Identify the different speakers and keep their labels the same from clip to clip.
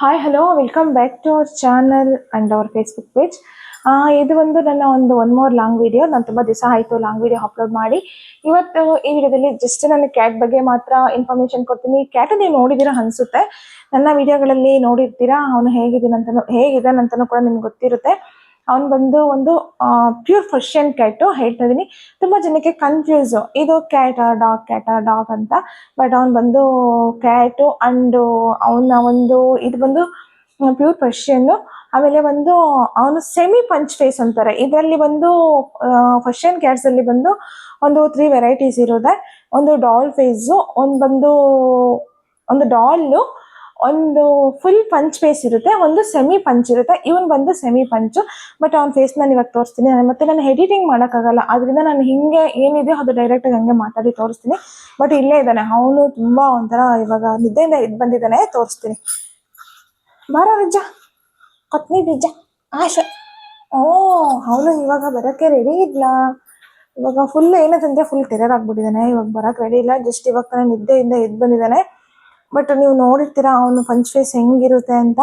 Speaker 1: Hi hello welcome back to our channel and our Facebook page ಇದು ಒಂದು ನನ್ನ ಒಂದು ಒನ್ ಮೋರ್ ಲಾಂಗ್ ವಿಡಿಯೋ ನಾನು ತುಂಬ ದಿವಸ ಆಯಿತು ಲಾಂಗ್ ವಿಡಿಯೋ ಅಪ್ಲೋಡ್ ಮಾಡಿ. ಇವತ್ತು ಈ ವಿಡಿಯೋದಲ್ಲಿ ಜಸ್ಟ್ ನನ್ನ ಕ್ಯಾಟ್ ಬಗ್ಗೆ ಮಾತ್ರ ಇನ್ಫಾರ್ಮೇಶನ್ ಕೊಡ್ತೀನಿ. ಕ್ಯಾಟ್ ನೀವು ನೋಡಿದ್ದೀರಾ ಅನಿಸುತ್ತೆ. ನನ್ನ ವಿಡಿಯೋಗಳಲ್ಲಿ ನೋಡಿರ್ತೀರಾ? ಅವನು ಹೇಗಿದ್ದೀನಂತನೂ ಹೇಗಿದ್ದಾನಂತನೂ ಕೂಡ ನಿಮ್ಗೆ ಗೊತ್ತಿರುತ್ತೆ. ಅವ್ನು ಬಂದು ಒಂದು ಪ್ಯೂರ್ ಫರ್ಷಿಯನ್ ಕ್ಯಾಟು ಹೇಳ್ತಾ ಇದೀನಿ. ತುಂಬ ಜನಕ್ಕೆ ಕನ್ಫ್ಯೂಸ್ ಇದು ಕ್ಯಾಟ್ ಡಾಗ್ ಕ್ಯಾಟ್ ಡಾಗ್ ಅಂತ. ಬಟ್ ಅವ್ನು ಬಂದು ಕ್ಯಾಟು ಅಂಡ್ ಅವನ ಒಂದು, ಇದು ಬಂದು ಪ್ಯೂರ್ ಪರ್ಷಿಯನ್ನು ಆಮೇಲೆ ಒಂದು ಅವನು ಸೆಮಿ ಪಂಚ್ ಫೇಸ್ ಅಂತಾರೆ. ಇದರಲ್ಲಿ ಬಂದು ಫರ್ಷಿಯನ್ ಕ್ಯಾಟ್ಸ್ ಅಲ್ಲಿ ಬಂದು ಒಂದು ತ್ರೀ ವೆರೈಟೀಸ್ ಇರೋದೆ ಒಂದು ಡಾಲ್ ಫೇಸು ಒಂದು ಬಂದು, ಒಂದು ಡಾಲು ಒಂದು ಫುಲ್ ಪಂಚ್ ಫೇಸ್ ಇರುತ್ತೆ, ಒಂದು ಸೆಮಿ ಪಂಚ್ ಇರುತ್ತೆ. ಇವನ್ ಬಂದು ಸೆಮಿ ಪಂಚು ಬಟ್ ಅವ್ನ ಫೇಸ್ ನಾನು ಇವಾಗ ತೋರಿಸ್ತೀನಿ. ಮತ್ತೆ ನಾನು ಎಡಿಟಿಂಗ್ ಮಾಡೋಕ್ಕಾಗಲ್ಲ. ಅದರಿಂದ ನಾನು ಹಿಂಗೆ ಏನಿದೆ ಅದು ಡೈರೆಕ್ಟಾಗಿ ಹಂಗೆ ಮಾತಾಡಿ ತೋರಿಸ್ತೀನಿ. ಬಟ್ ಇಲ್ಲೇ ಇದ್ದಾನೆ. ಅವನು ತುಂಬ ಒಂಥರ ಇವಾಗ ನಿದ್ದೆಯಿಂದ ಇದ್ ಬಂದಿದ್ದಾನೆ. ತೋರಿಸ್ತೀನಿ. ಬಾರೋ ರಜ್ಜ ಕೊತ್ನಿ ಬೀಜ. ಆಶ. ಓ, ಅವನು ಇವಾಗ ಬರೋಕ್ಕೆ ರೆಡಿ ಇಲ್ಲ ಇವಾಗ ಫುಲ್ ಏನಂತಂದ್ರೆ ಫುಲ್ ಟೆರರ್ ಆಗ್ಬಿಟ್ಟಿದ್ದಾನೆ. ಇವಾಗ ಬರಕ್ಕೆ ರೆಡಿ ಇಲ್ಲ. ಜಸ್ಟ್ ಇವಾಗ ತಾನೇ ನಿದ್ದೆಯಿಂದ ಎದ್ದು ಬಂದಿದ್ದಾನೆ. ಬಟ್ ನೀವು ನೋಡಿರ್ತೀರಾ ಅವನು ಫಂಚ್ ಫೇಸ್ ಹೆಂಗಿರುತ್ತೆ ಅಂತ?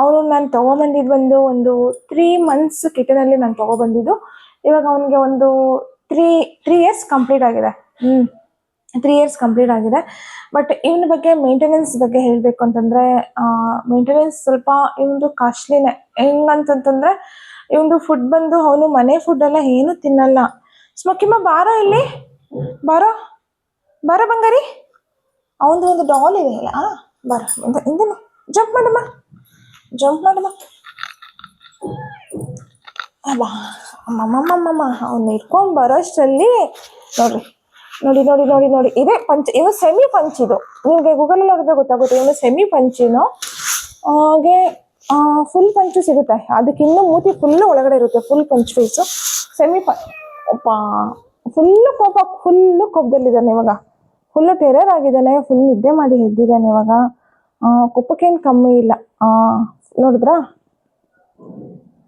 Speaker 1: ಅವನು ನಾನು ತೊಗೊಬಂದಿದ್ದು ಬಂದು ಒಂದು ತ್ರೀ ಮಂತ್ಸ್ ಕಿಟನಲ್ಲಿ ನಾನು ತೊಗೊಬಂದಿದ್ದು. ಇವಾಗ ಅವನಿಗೆ ಒಂದು ತ್ರೀ ತ್ರೀ ಇಯರ್ಸ್ ಕಂಪ್ಲೀಟ್ ಆಗಿದೆ. ಹ್ಞೂ ತ್ರೀ ಇಯರ್ಸ್ ಕಂಪ್ಲೀಟ್ ಆಗಿದೆ. ಬಟ್ ಇವನ ಬಗ್ಗೆ ಮೇಂಟೆನೆನ್ಸ್ ಬಗ್ಗೆ ಹೇಳಬೇಕು ಅಂತಂದರೆ ಮೇಂಟೆನೆನ್ಸ್ ಸ್ವಲ್ಪ ಇವನದು ಕಾಸ್ಟ್ಲಿನೇ ಹೆಂಗಂತಂತಂದರೆ ಇವನದು ಫುಡ್ ಬಂದು ಅವನು ಮನೆ ಫುಡ್ ಎಲ್ಲ ಏನು ತಿನ್ನಲ್ಲ. ಸ್ಮಕಿಮ್ಮ ಬಾರೋ ಇಲ್ಲಿ. ಬಾರೋ. ಬಾರೋ ಬಂಗಾರಿ. ಅವನದು ಒಂದು ಡಾಲ್ ಇದೆ ಆ, ಬರ ಇಂದನೆ. ಜಂಪ್ ಮಾಡಮ್ಮ ಜಂಪ್ ಮಾಡಮ್ಮ ಅಬ್ಬಾ ಅಮ್ಮಮ್ಮಮ್ಮಮ್ಮ ಅವ್ನು ಇಟ್ಕೊಂಡು ಬರೋಷ್ಟರಲ್ಲಿ ನೋಡ್ರಿ. ನೋಡಿ ನೋಡಿ ನೋಡಿ ನೋಡಿ. ಇದೇ ಪಂಚ್ ಇದು ಸೆಮಿ ಪಂಚ್ ಇದು. ನಿಮಗೆ ಗೂಗಲಲ್ಲಿ ಹೋಗಿದ್ರೆ ಗೊತ್ತಾಗುತ್ತೆ. ಇವನು ಸೆಮಿ ಪಂಚಿನು ಹಾಗೆ ಫುಲ್ ಪಂಚು ಸಿಗುತ್ತೆ. ಅದಕ್ಕೆ ಇನ್ನೂ ಮೂತಿ ಫುಲ್ಲು ಒಳಗಡೆ ಇರುತ್ತೆ. Full punch face semi punch full ಕೋಪ ಫುಲ್ಲು ಕೋಪದಲ್ಲಿದ್ದಾನೆ ಇವಾಗ. ಫುಲ್ಲು ಟೆರರ್ ಆಗಿದ್ದಾನೆ ಫುಲ್ ನಿದ್ದೆ ಮಾಡಿ ಎದ್ದಿದ್ದಾನೆ ಇವಾಗ. ಕೊಪ್ಪಕ್ಕೇನು ಕಮ್ಮಿ ಇಲ್ಲ. ನೋಡಿದ್ರಾ?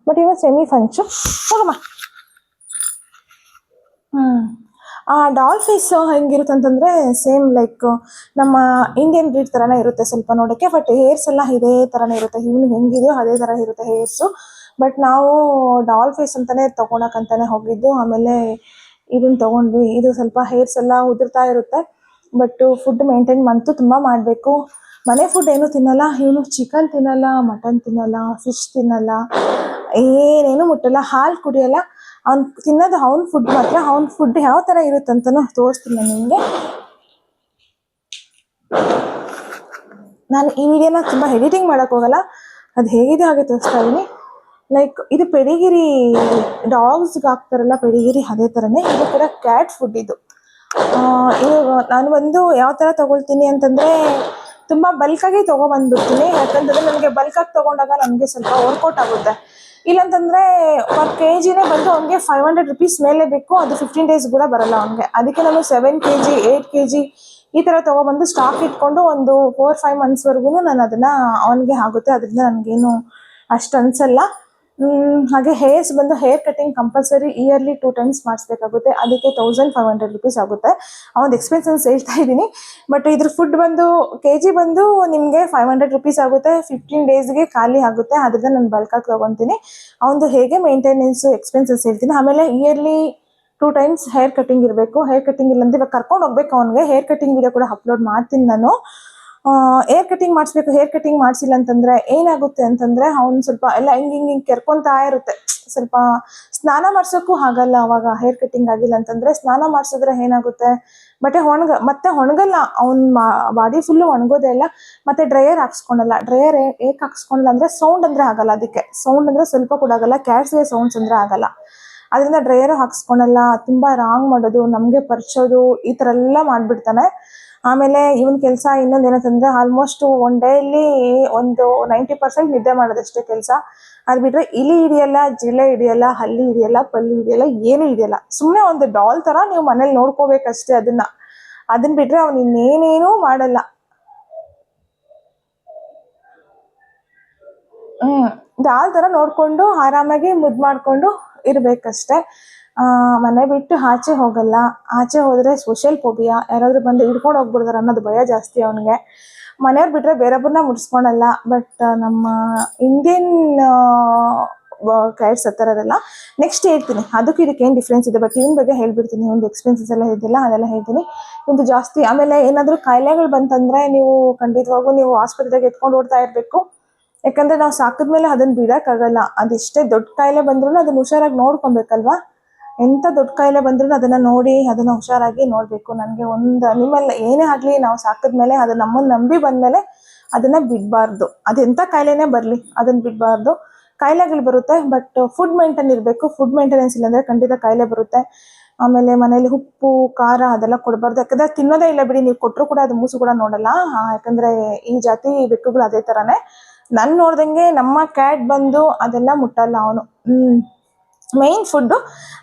Speaker 1: ಬಟ್ ಇವಾಗ ಸೆಮಿ ಫಂಚು ಹೋಗಮ್ಮ. ಆ ಡಾಲ್ ಫೇಸ್ ಹೆಂಗಿರುತ್ತೆ ಅಂತಂದ್ರೆ ಸೇಮ್ ಲೈಕ್ ನಮ್ಮ ಇಂಡಿಯನ್ ಬ್ರೀಡ್ ಥರನೇ ಇರುತ್ತೆ ಸ್ವಲ್ಪ ನೋಡೋಕ್ಕೆ ಬಟ್ ಹೇರ್ಸ್ ಎಲ್ಲ ಇದೇ ಥರನೇ ಇರುತ್ತೆ. ಹಿಂಗ್ ಹೆಂಗಿದೆಯೋ ಅದೇ ಥರ ಇರುತ್ತೆ ಹೇರ್ಸು ಬಟ್ ನಾವು ಡಾಲ್ ಫೇಸ್ ಅಂತಾನೆ ತಗೊಳಕಂತಾನೆ ಹೋಗಿದ್ದು. ಆಮೇಲೆ ಇದನ್ನ ತಗೊಂಡ್ವಿ. ಇದು ಸ್ವಲ್ಪ ಹೇರ್ಸ್ ಎಲ್ಲ ಉದುರ್ತಾ ಇರುತ್ತೆ. ಬಟ್ ಫುಡ್ ಮೇಂಟೈನ್ ಮಂತು ತುಂಬ ಮಾಡಬೇಕು. ಮನೆ ಫುಡ್ ಏನು ತಿನ್ನಲ್ಲ. ಇವನು ಚಿಕನ್ ತಿನ್ನಲ್ಲ ಮಟನ್ ತಿನ್ನಲ್ಲ ಫಿಶ್ ತಿನ್ನಲ್ಲ. ಏನೇನು ಮುಟ್ಟಲ್ಲ. ಹಾಲು ಕುಡಿಯಲ್ಲ. ಅವ್ನು ತಿನ್ನೋದು ಅವ್ನ ಫುಡ್ ಮಾತ್ರ. ಅವ್ನ ಫುಡ್ ಯಾವ ಥರ ಇರುತ್ತಂತನೂ ತೋರಿಸ್ತೀನಿ ನಿಮಗೆ. ನಾನು ಈ ವಿಡಿಯೋನ ತುಂಬ ಎಡಿಟಿಂಗ್ ಮಾಡೋಕೆ ಹೋಗಲ್ಲ. ಅದು ಹೇಗಿದೆ ಹಾಗೆ ತೋರಿಸ್ತಾ ಇದ್ದೀನಿ. ಲೈಕ್ ಇದು ಪೆಡಿಗಿರಿ ಡಾಗ್ಸ್ಗೆ ಹಾಕ್ತಾರಲ್ಲ, ಪೆಡಿಗಿರಿ ಅದೇ ಥರನೇ ಇದು ಕೂಡ ಕ್ಯಾಟ್ ಫುಡ್ ಇದು. ಇದು ನಾನು ಒಂದು ಯಾವ ಥರ ತಗೊಳ್ತೀನಿ ಅಂತಂದರೆ ತುಂಬ ಬಲ್ಕಾಗಿ ತೊಗೊಬಂದ್ಬಿಡ್ತೀನಿ. ಯಾಕಂತಂದರೆ ನನಗೆ ಬಲ್ಕಾಗಿ ತೊಗೊಂಡಾಗ ನನಗೆ ಸ್ವಲ್ಪ ವರ್ಕೌಟ್ ಆಗುತ್ತೆ. ಇಲ್ಲಂತಂದರೆ ಪರ್ ಕೆ ಜಿನೇ ಬಂದು ಅವನಿಗೆ ಫೈವ್ ಹಂಡ್ರೆಡ್ ರುಪೀಸ್ ಮೇಲೆ ಬೇಕು, ಅದು ಫಿಫ್ಟೀನ್ ಡೇಸ್ ಕೂಡ ಬರಲ್ಲ ಅವನಿಗೆ. ಅದಕ್ಕೆ ನಾನು seven K G eight K G ಈ ಥರ ತೊಗೊಬಂದು ಸ್ಟಾಕ್ ಇಟ್ಕೊಂಡು ಒಂದು ಫೋರ್ ಫೈವ್ ಮಂತ್ಸ್ವರೆಗೂ ನಾನು ಅದನ್ನು ಅವನಿಗೆ ಆಗುತ್ತೆ. ಅದರಿಂದ ನನಗೇನು ಅಷ್ಟು ಅನಿಸಲ್ಲ. ಹಾಗೆ ಹೇರ್ಸ್ ಬಂದು hair cutting compulsory yearly two times ಮಾಡಿಸ್ಬೇಕಾಗುತ್ತೆ. ಅದಕ್ಕೆ ತೌಸಂಡ್ ಫೈವ್ ಹಂಡ್ರೆಡ್ ರುಪೀಸ್ ಆಗುತ್ತೆ. ಅವನ ಎಕ್ಸ್ಪೆನ್ಸಸ್ ಹೇಳ್ತಾ ಇದ್ದೀನಿ. ಬಟ್ ಇದ್ರ ಫುಡ್ ಬಂದು ಕೆ ಜಿ ಬಂದು ನಿಮಗೆ ಫೈವ್ ಹಂಡ್ರೆಡ್ ರುಪೀಸ್ ಆಗುತ್ತೆ. ಫಿಫ್ಟೀನ್ ಡೇಸ್ಗೆ ಖಾಲಿ ಆಗುತ್ತೆ. ಅದರಿಂದ ನಾನು ಬಲ್ಕಾಗಿ ತೊಗೊತೀನಿ. ಒಂದು ಹೇಗೆ ಮೇಂಟೆನೆನ್ಸು ಎಕ್ಸ್ಪೆನ್ಸಸ್ ಹೇಳ್ತೀನಿ. ಆಮೇಲೆ yearly two times hair cutting ಇರಬೇಕು. ಹೇರ್ ಕಟಿಂಗ್ ಇಲ್ಲಂದ್ರೆ ಇವಾಗ ಕರ್ಕೊಂಡು ಹೋಗ್ಬೇಕು ಅವನಿಗೆ. ಹೇರ್ ಕಟಿಂಗ್ ವಿಡಿಯೋ ಕೂಡ ಅಪ್ಲೋಡ್ ಮಾಡ್ತೀನಿ ನಾನು. ಹೇರ್ ಕಟಿಂಗ್ ಮಾಡಿಸ್ಬೇಕು ಹೇರ್ ಕಟಿಂಗ್ ಮಾಡಿಸಿಲ್ಲ ಅಂತಂದ್ರೆ ಏನಾಗುತ್ತೆ ಅಂತಂದ್ರೆ ಅವ್ನು ಸ್ವಲ್ಪ ಎಲ್ಲ ಹಿಂಗ್ ಹಿಂಗೆ ಹಿಂಗೆ ಕೆರ್ಕೊಂತಾ ಇರುತ್ತೆ. ಸ್ವಲ್ಪ ಸ್ನಾನ ಮಾಡ್ಸೋಕ್ಕೂ ಆಗಲ್ಲ ಅವಾಗ ಹೇರ್ ಕಟಿಂಗ್ ಆಗಿಲ್ಲ ಅಂತಂದ್ರೆ ಸ್ನಾನ ಮಾಡಿಸಿದ್ರೆ ಏನಾಗುತ್ತೆ? ಮತ್ತೆ ಒಣಗ, ಮತ್ತೆ ಒಣಗಲ್ಲ, ಅವ್ನ ಬಾಡಿ ಫುಲ್ಲು ಒಣಗೋದೇ ಇಲ್ಲ, ಮತ್ತೆ ಡ್ರೈಯರ್ ಹಾಕ್ಸ್ಕೊಳಲ್ಲ ಡ್ರೈಯರ್ ಏಕೆ ಹಾಕ್ಸ್ಕೊಳಲ್ಲ ಅಂದ್ರೆ ಸೌಂಡ್ ಅಂದ್ರೆ ಆಗಲ್ಲ ಅದಕ್ಕೆ. ಸೌಂಡ್ ಅಂದ್ರೆ ಸ್ವಲ್ಪ ಕೂಡ ಆಗಲ್ಲ ಕ್ಯಾಟ್ಸ್ಗೆ ಸೌಂಡ್ಸ್ ಅಂದ್ರೆ ಆಗಲ್ಲ. ಅದರಿಂದ ಡ್ರೈಯರ್ ಹಾಕ್ಸ್ಕೊಳಲ್ಲ ತುಂಬಾ ರಾಂಗ್ ಮಾಡೋದು, ನಮಗೆ ಪರ್ಚೋದು, ಈ ಥರ ಎಲ್ಲ ಮಾಡ್ಬಿಡ್ತಾನೆ. ಆಮೇಲೆ ಇವನ್ ಕೆಲಸ ಇನ್ನೊಂದು ಏನಂತಂದ್ರೆ ಆಲ್ಮೋಸ್ಟ್ ಒನ್ ಡೇಲಿ ಒಂದು ನೈಂಟಿ ಪರ್ಸೆಂಟ್ ನಿದ್ದೆ ಮಾಡೋದಷ್ಟೇ ಕೆಲಸ. ಅದು ಬಿಟ್ರೆ ಇಲಿ ಹಿಡಿಯಲ್ಲ ಜಿಲ್ಲೆ ಹಿಡಿಯಲ್ಲ, ಹಲ್ಲಿ ಹಿಡಿಯಲ್ಲ, ಪಲ್ಲಿ ಹಿಡಿಯಲ್ಲ, ಏನು ಹಿಡಿಯಲ್ಲ. ಸುಮ್ಮನೆ ಒಂದು ಡಾಲ್ ಥರ ನೀವು ಮನೇಲಿ ನೋಡ್ಕೋಬೇಕಷ್ಟೇ ಅದನ್ನ. ಅದನ್ನ ಬಿಟ್ರೆ ಅವ್ನು ಇನ್ನೇನೇನೂ ಮಾಡಲ್ಲ. ಹ್ಮ್ ಡಾಲ್ ಥರ ನೋಡ್ಕೊಂಡು ಆರಾಮಾಗಿ ಮುದ್ದು ಮಾಡ್ಕೊಂಡು ಇರ್ಬೇಕಷ್ಟೇ. ಮನೆ ಬಿಟ್ಟು ಆಚೆ ಹೋಗಲ್ಲ. ಆಚೆ ಹೋದ್ರೆ ಸೋಷಿಯಲ್ ಫೋಬಿಯಾ ಯಾರಾದರೂ ಬಂದು ಹಿಡ್ಕೊಂಡು ಹೋಗ್ಬಿಡ್ತಾರೆ ಅನ್ನೋದು ಭಯ ಜಾಸ್ತಿ ಅವನಿಗೆ. ಮನೆಯವ್ರು ಬಿಟ್ರೆ ಬೇರೊಬ್ಬರನ್ನ ಮುಟ್ಸ್ಕೊಳಲ್ಲ. ಬಟ್ ನಮ್ಮ ಇಂಡಿಯನ್ ಕೈಡ್ಸ್ ಹತ್ರ ಇರಲ್ಲ ನೆಕ್ಸ್ಟ್ ಹೇಳ್ತೀನಿ. ಅದಕ್ಕೆ ಇದಕ್ಕೆ ಏನು ಡಿಫ್ರೆನ್ಸ್ ಇದೆ? ಬಟ್ ಇವನ್ ಬಗ್ಗೆ ಹೇಳ್ಬಿಡ್ತೀನಿ. ಒಂದು ಎಕ್ಸ್ಪೆನ್ಸಸ್ ಎಲ್ಲ ಇದೆಲ್ಲ ಅದೆಲ್ಲ ಹೇಳ್ತೀನಿ. ಒಂದು ಜಾಸ್ತಿ ಆಮೇಲೆ ಏನಾದರೂ ಕಾಯಿಲೆಗಳು ಬಂತಂದ್ರೆ ನೀವು ಖಂಡಿತವಾಗೂ ನೀವು ಆಸ್ಪತ್ರೆಗೆ ಎತ್ಕೊಂಡು ಓಡ್ತಾ ಇರಬೇಕು. ಯಾಕಂದ್ರೆ ನಾವು ಸಾಕಿದ್ಮೇಲೆ ಅದನ್ನ ಬಿಡೋಕ್ಕಾಗಲ್ಲ. ಅದೆಷ್ಟೇ ದೊಡ್ಡ ಕಾಯಿಲೆ ಬಂದ್ರೂ ಅದನ್ನ ಹುಷಾರಾಗಿ ನೋಡ್ಕೊಬೇಕಲ್ವಾ? ಎಂತ ದೊಡ್ಡ ಕಾಯಿಲೆ ಬಂದ್ರೂ ಅದನ್ನ ನೋಡಿ, ಅದನ್ನ ಹುಷಾರಾಗಿ ನೋಡ್ಬೇಕು. ನನಗೆ ಒಂದು ಅನಿಮಲ್ ಏನೇ ಆಗ್ಲಿ ನಾವು ಸಾಕಿದ್ಮೇಲೆ ಅದು ನಮ್ಮನ್ನ ನಂಬಿ ಬಂದ್ಮೇಲೆ ಅದನ್ನ ಬಿಡಬಾರ್ದು. ಅದೆಂತ ಕಾಯಿಲೆನೇ ಬರಲಿ ಅದನ್ನ ಬಿಡಬಾರ್ದು. ಕಾಯಿಲೆಗಳು ಬರುತ್ತೆ ಬಟ್ ಫುಡ್ ಮೇಂಟೈನ್ ಇರಬೇಕು. ಫುಡ್ ಮೇಂಟೆನೆನ್ಸ್ ಇಲ್ಲಾಂದ್ರೆ ಖಂಡಿತ ಕಾಯಿಲೆ ಬರುತ್ತೆ. ಆಮೇಲೆ ಮನೇಲಿ ಉಪ್ಪು, ಖಾರ ಅದೆಲ್ಲ ಕೊಡಬಾರ್ದು. ಯಾಕಂದ್ರೆ ತಿನ್ನೋದೇ ಇಲ್ಲ ಬಿಡಿ, ನೀವು ಕೊಟ್ಟರು ಕೂಡ ಅದು ಮೂಸು ಕೂಡ ನೋಡಲ್ಲ. ಯಾಕಂದ್ರೆ ಈ ಜಾತಿ ಬೆಕ್ಕುಗಳು ಅದೇ ಥರನೇ ನಾನು ನೋಡ್ದಂಗೆ ನಮ್ಮ ಕ್ಯಾಟ್ ಬಂದು ಅದೆಲ್ಲ ಮುಟ್ಟಲ್ಲ ಅವನು. ಹ್ಮ್. ಮೈನ್ ಫುಡ್ಡು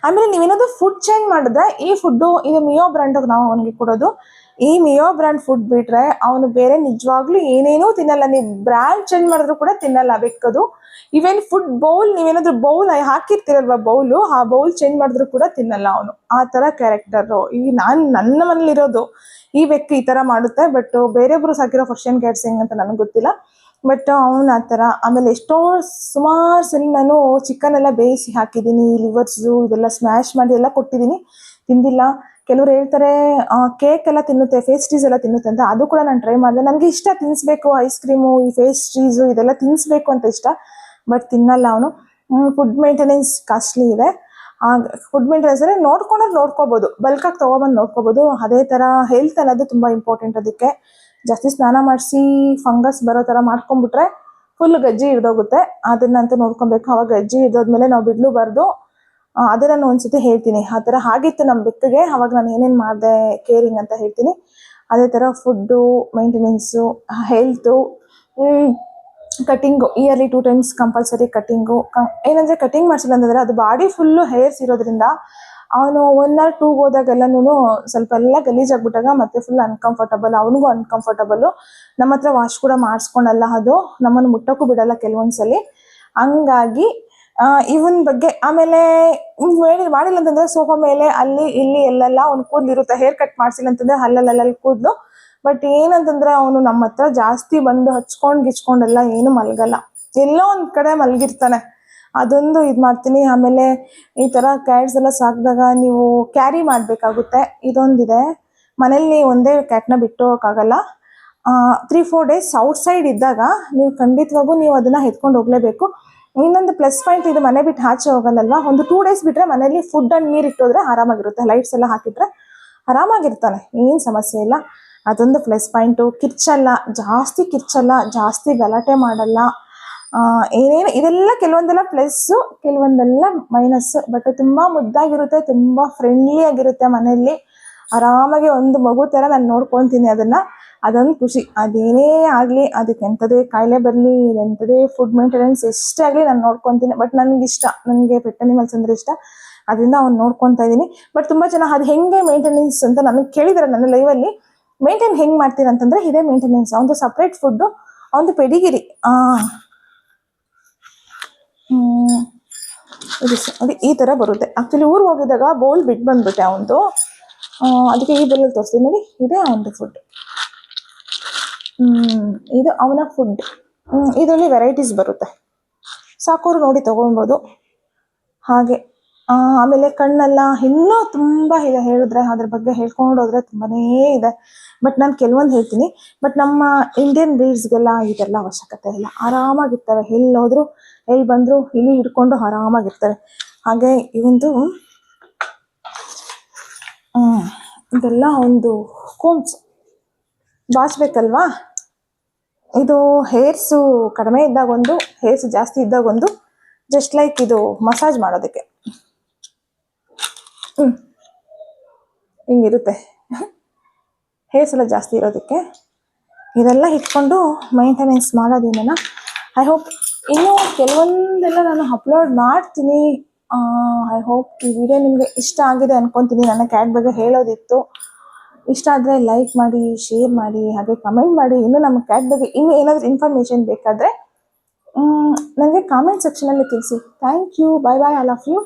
Speaker 1: ಆಮೇಲೆ ನೀವೇನಾದ್ರು ಫುಡ್ ಚೇಂಜ್ ಮಾಡಿದ್ರೆ ಈ ಫುಡ್ಡು ಇದು ಮಿಯೋ ಬ್ರ್ಯಾಂಡ್ ನಾವು ಅವನಿಗೆ ಕೊಡೋದು. ಈ ಮಿಯೋ ಬ್ರ್ಯಾಂಡ್ ಫುಡ್ ಬಿಟ್ರೆ ಅವನು ಬೇರೆ ನಿಜವಾಗ್ಲೂ ಏನೇನೂ ತಿನ್ನಲ್ಲ. ನೀವು ಬ್ರ್ಯಾಂಡ್ ಚೇಂಜ್ ಮಾಡಿದ್ರು ಕೂಡ ತಿನ್ನಲ್ಲ ಬೆಕ್ಕದು. ಈವನ್ ಫುಡ್ ಬೌಲ್ ನೀವೇನಾದ್ರು ಬೌಲ್ ಹಾಕಿರ್ತೀರಲ್ವಾ ಬೌಲು ಆ ಬೌಲ್ ಚೇಂಜ್ ಮಾಡಿದ್ರು ಕೂಡ ತಿನ್ನಲ್ಲ ಅವನು. ಆ ಥರ ಕ್ಯಾರೆಕ್ಟರು ಈ ನಾನು ನನ್ನ ಮನೇಲಿರೋದು. ಈ ಬೆಕ್ಕು ಈ ತರ ಮಾಡುತ್ತೆ ಬಟ್ ಬೇರೆಯೊಬ್ರು ಸಾಕಿರೋ ಫರ್ಷಿಯನ್ ಕ್ಯಾಟ್ಸಿಂಗ್ ಅಂತ ನನಗೆ ಗೊತ್ತಿಲ್ಲ. ಬಟ್ ಅವ್ನು ಆ ಥರ, ಆಮೇಲೆ ಎಷ್ಟೋ ಸುಮಾರು ಸರಿ ನಾನು ಚಿಕನ್ ಎಲ್ಲ ಬೇಯಿಸಿ ಹಾಕಿದ್ದೀನಿ ಲಿವರ್ಸು ಇದೆಲ್ಲ ಸ್ಮ್ಯಾಶ್ ಮಾಡಿ ಎಲ್ಲ ಕೊಟ್ಟಿದ್ದೀನಿ, ತಿಂದಿಲ್ಲ. ಕೆಲವ್ರು ಹೇಳ್ತಾರೆ ಕೇಕ್ ಎಲ್ಲ ತಿನ್ನುತ್ತೆ ಫೇಸ್ಟ್ರೀಸ್ ಎಲ್ಲ ತಿನ್ನುತ್ತೆ ಅಂತ, ಅದು ಕೂಡ ನಾನು ಟ್ರೈ ಮಾಡಿದೆ. ನನಗೆ ಇಷ್ಟ ತಿನ್ನಿಸ್ಬೇಕು ಐಸ್ ಕ್ರೀಮು ಈ ಫೇಸ್ಟ್ರೀಸು ಇದೆಲ್ಲ ತಿನ್ನಿಸ್ಬೇಕು ಅಂತ ಇಷ್ಟ ಬಟ್ ತಿನ್ನಲ್ಲ ಅವನು. ಫುಡ್ ಮೇಂಟೆನೆನ್ಸ್ ಕಾಸ್ಟ್ಲಿ ಇದೆ. ಫುಡ್ ಮೇಂಟೆನೆನ್ಸ್ ಅಂದರೆ ನೋಡ್ಕೊಂಡ್ರೆ ನೋಡ್ಕೋಬೋದು ಬಲ್ಕಾಗಿ ತೊಗೊಬಂದು ನೋಡ್ಕೋಬೋದು. ಅದೇ ಥರ ಹೆಲ್ತ್ ಅನ್ನೋದು ತುಂಬ ಇಂಪಾರ್ಟೆಂಟ್ ಅದಕ್ಕೆ. ಜಾಸ್ತಿ ಸ್ನಾನ ಮಾಡಿಸಿ ಫಂಗಸ್ ಬರೋ ಥರ ಮಾಡ್ಕೊಂಡ್ಬಿಟ್ರೆ ಫುಲ್ ಗಜ್ಜಿ ಹಿಡ್ದೋಗುತ್ತೆ. ಅದನ್ನಂತ ನೋಡ್ಕೊಬೇಕು. ಅವಾಗ ಗಜ್ಜಿ ಹಿಡ್ದೋದ್ಮೇಲೆ ನಾವು ಬಿಡ್ಲು ಬರ್ದು ಅದೇ ನಾನು ಒಂದ್ಸತಿ ಹೇಳ್ತೀನಿ. ಆ ಥರ ಆಗಿತ್ತು ನಮ್ಮ ಬೆಕ್ಕಿಗೆ, ಅವಾಗ ನಾನು ಏನೇನು ಮಾಡಿದೆ ಕೇರಿಂಗ್ ಅಂತ ಹೇಳ್ತೀನಿ. ಅದೇ ಥರ food maintenance health cutting yearly two times compulsory cutting ಏನಂದರೆ ಕಟಿಂಗ್ ಮಾಡಿಸಿಲ್ಲ ಅಂತಂದರೆ ಅದು ಬಾಡಿ ಫುಲ್ಲು ಹೇರ್ಸ್ ಇರೋದ್ರಿಂದ ಅವನು ಒನ್ ಆರ್ ಟೂ ಹೋದಾಗೆಲ್ಲನೂ ಸ್ವಲ್ಪ ಎಲ್ಲ ಗಲೀಜಾಗ್ಬಿಟ್ಟಾಗ ಮತ್ತೆ ಫುಲ್ ಅನ್ಕಂಫರ್ಟಬಲ್ ಅವನಿಗೂ ಅನ್ಕಂಫರ್ಟಬಲು ನಮ್ಮ ಹತ್ರ ವಾಶ್ ಕೂಡ ಮಾಡಿಸ್ಕೊಳಲ್ಲ ಅದು. ನಮ್ಮನ್ನು ಮುಟ್ಟಕ್ಕೂ ಬಿಡಲ್ಲ ಕೆಲವೊಂದ್ಸಲಿ. ಹಂಗಾಗಿ ಇವನ್ ಬಗ್ಗೆ ಆಮೇಲೆ ಹೇಳಿ ಮಾಡಿ ಮಾಡಿಲ್ಲ ಅಂತಂದ್ರೆ ಸೋಫಾ ಮೇಲೆ ಅಲ್ಲಿ ಇಲ್ಲಿ ಎಲ್ಲೆಲ್ಲ ಅವ್ನು ಕೂದಲು ಇರುತ್ತೆ ಹೇರ್ ಕಟ್ ಮಾಡಿಸಿಲ್ಲ ಅಂತಂದ್ರೆ ಅಲ್ಲಲ್ಲಲ್ಲಿ ಕೂದಲು. ಬಟ್ ಏನಂತಂದ್ರೆ ಅವನು ನಮ್ಮ ಹತ್ರ ಜಾಸ್ತಿ ಬಂದು ಹಚ್ಕೊಂಡು ಗಿಚ್ಕೊಂಡೆಲ್ಲ ಏನು ಮಲ್ಗಲ್ಲ. ಎಲ್ಲೋ ಒಂದ್ ಕಡೆ ಮಲಗಿರ್ತಾನೆ. ಅದೊಂದು ಇದು ಮಾಡ್ತೀನಿ. ಆಮೇಲೆ ಈ ಥರ ಕ್ಯಾಟ್ಸ್ ಎಲ್ಲ ಸಾಕಿದಾಗ ನೀವು ಕ್ಯಾರಿ ಮಾಡಬೇಕಾಗುತ್ತೆ. ಇದೊಂದಿದೆ. ಮನೇಲಿ ಒಂದೇ ಕ್ಯಾಟ್ನ ಬಿಟ್ಟು ಹೋಗೋಕ್ಕಾಗಲ್ಲ. Three four days outside ಇದ್ದಾಗ ನೀವು ಖಂಡಿತವಾಗೂ ನೀವು ಅದನ್ನು ಎತ್ಕೊಂಡು ಹೋಗಲೇಬೇಕು. ಇನ್ನೊಂದು ಪ್ಲಸ್ ಪಾಯಿಂಟ್ ಇದು ಮನೆ ಬಿಟ್ಟು ಆಚೆ ಹೋಗಲ್ಲಲ್ವಾ? ಒಂದು ಟೂ ಡೇಸ್ ಬಿಟ್ಟರೆ ಮನೇಲಿ ಫುಡ್ ಅಂಡ್ ನೀರು ಇಟ್ಟೋದ್ರೆ ಆರಾಮಾಗಿರುತ್ತೆ. ಲೈಟ್ಸ್ ಎಲ್ಲ ಹಾಕಿಟ್ರೆ ಆರಾಮಾಗಿರ್ತಾನೆ. ಏನು ಸಮಸ್ಯೆ ಇಲ್ಲ. ಅದೊಂದು ಪ್ಲಸ್ ಪಾಯಿಂಟು ಕಿರ್ಚಲ್ಲ. ಜಾಸ್ತಿ ಕಿರ್ಚಲ್ಲ. ಜಾಸ್ತಿ ಗಲಾಟೆ ಮಾಡಲ್ಲ. ಏನೇನು ಇದೆಲ್ಲ ಕೆಲವೊಂದೆಲ್ಲ ಪ್ಲಸ್ಸು ಕೆಲವೊಂದೆಲ್ಲ ಮೈನಸ್ ಬಟ್ ತುಂಬ ಮುದ್ದಾಗಿರುತ್ತೆ, ತುಂಬ ಫ್ರೆಂಡ್ಲಿ ಆಗಿರುತ್ತೆ ಮನೆಯಲ್ಲಿ. ಆರಾಮಾಗಿ ಒಂದು ಮಗು ಥರ ನಾನು ನೋಡ್ಕೊತೀನಿ ಅದನ್ನು. ಅದೊಂದು ಖುಷಿ. ಅದೇನೇ ಆಗಲಿ, ಅದಕ್ಕೆ ಎಂಥದೇ ಕಾಯಿಲೆ ಬರಲಿ ಎಂಥದೇ ಫುಡ್ ಮೇಂಟೆನೆನ್ಸ್ ಎಷ್ಟೇ ಆಗಲಿ ನಾನು ನೋಡ್ಕೊತೀನಿ. ಬಟ್ ನನಗೆ ಇಷ್ಟ ನನಗೆ ಪೆಟ್ ಅನಿಮಲ್ಸ್ ಅಂದರೆ ಇಷ್ಟ. ಅದರಿಂದ ಅವ್ನು ನೋಡ್ಕೊತಾ ಇದ್ದೀನಿ ಬಟ್ ತುಂಬ ಜನ ಅದು ಹೆಂಗೆ ಮೇಂಟೆನೆನ್ಸ್ ಅಂತ ನನಗೆ ಕೇಳಿದಾರೆ ನನ್ನ ಲೈವಲ್ಲಿ ಮೇಂಟೈನ್ ಹೆಂಗೆ ಮಾಡ್ತೀರಾ ಅಂತಂದರೆ ಇದೇ ಮೇಂಟೆನೆನ್ಸ್ ಅವನದು ಸಪ್ರೇಟ್ ಫುಡ್ಡು ಅವನದು ಪೆಡಿಗಿರಿ. ಇದು ಈ ಥರ ಬರುತ್ತೆ. ಆ್ಯಕ್ಚುಲಿ ಊರಿಗೆ ಹೋಗಿದ್ದಾಗ ಬೌಲ್ ಬಿಟ್ಟು ಬಂದ್ಬಿಟ್ಟೆ ಅವನದು. ಅದಕ್ಕೆ ಈ ಬೌಲಲ್ಲಿ ತೋರಿಸ್ತೀನಿ ನೋಡಿ. ಇದೇ ಅವನದು ಫುಡ್ ಇದು ಅವನ ಫುಡ್ ಇದರಲ್ಲಿ ವೆರೈಟೀಸ್ ಬರುತ್ತೆ. ಸಾಕೋರು ನೋಡಿ ತೊಗೊಬೋದು ಹಾಗೆ ಆಮೇಲೆ ಕಣ್ಣೆಲ್ಲ ಇನ್ನೂ ತುಂಬ ಇದೆ. ಹೇಳಿದ್ರೆ ಅದ್ರ ಬಗ್ಗೆ ಹೇಳ್ಕೊಂಡು ಹೋದ್ರೆ ತುಂಬಾನೇ ಇದೆ. ಬಟ್ ನಾನು ಕೆಲವೊಂದು ಹೇಳ್ತೀನಿ. ಬಟ್ ನಮ್ಮ ಇಂಡಿಯನ್ ಬ್ರೀಡ್ಸ್ಗೆಲ್ಲ ಇದೆಲ್ಲ ಅವಶ್ಯಕತೆ ಇಲ್ಲ. ಆರಾಮಾಗಿರ್ತವೆ ಎಲ್ಲೋದ್ರೂ ಎಲ್ಲಿ ಬಂದರೂ ಇಲ್ಲಿ ಹಿಡ್ಕೊಂಡು ಆರಾಮಾಗಿರ್ತಾರೆ. ಹಾಗೆ ಇವಂದು ಇದೆಲ್ಲ ಒಂದು ಕೋಮ್ಸ್ ಬಾಚ್ಬೇಕಲ್ವಾ? ಇದು ಹೇರ್ಸು ಕಡಿಮೆ ಇದ್ದಾಗ ಒಂದು, ಹೇರ್ಸ್ ಜಾಸ್ತಿ ಇದ್ದಾಗ ಒಂದು ಜಸ್ಟ್ ಲೈಕ್ ಇದು ಮಸಾಜ್ ಮಾಡೋದಕ್ಕೆ. ಹ್ಞೂ ಹಿಂಗಿರುತ್ತೆ. ಹೇರ್ಸ್ ಎಲ್ಲ ಜಾಸ್ತಿ ಇರೋದಕ್ಕೆ. ಇದೆಲ್ಲ ಇಟ್ಕೊಂಡು ಮೈಂಟೆನೆನ್ಸ್ ಮಾಡೋದ್ರಿಂದ ಐ ಹೋಪ್ ಇನ್ನೂ ಕೆಲವೊಂದೆಲ್ಲ ನಾನು ಅಪ್ಲೋಡ್ ಮಾಡ್ತೀನಿ. ಐ ಹೋಪ್ ಈ ವಿಡಿಯೋ ನಿಮಗೆ ಇಷ್ಟ ಆಗಿದೆ ಅನ್ಕೊಂತೀನಿ. ನನ್ನ ಕ್ಯಾಟ್ ಬಗ್ಗೆ ಹೇಳೋದಿತ್ತು. ಇಷ್ಟ ಆದರೆ ಲೈಕ್ ಮಾಡಿ ಶೇರ್ ಮಾಡಿ, ಹಾಗೆ ಕಮೆಂಟ್ ಮಾಡಿ. ಇನ್ನು ನಮ್ಮ ಕ್ಯಾಟ್ ಬಗ್ಗೆ ಇನ್ನು ಏನಾದರೂ ಇನ್ಫಾರ್ಮೇಷನ್ ಬೇಕಾದರೆ ನನಗೆ ಕಾಮೆಂಟ್ ಸೆಕ್ಷನಲ್ಲಿ ತಿಳಿಸಿ. Thank you bye bye all of you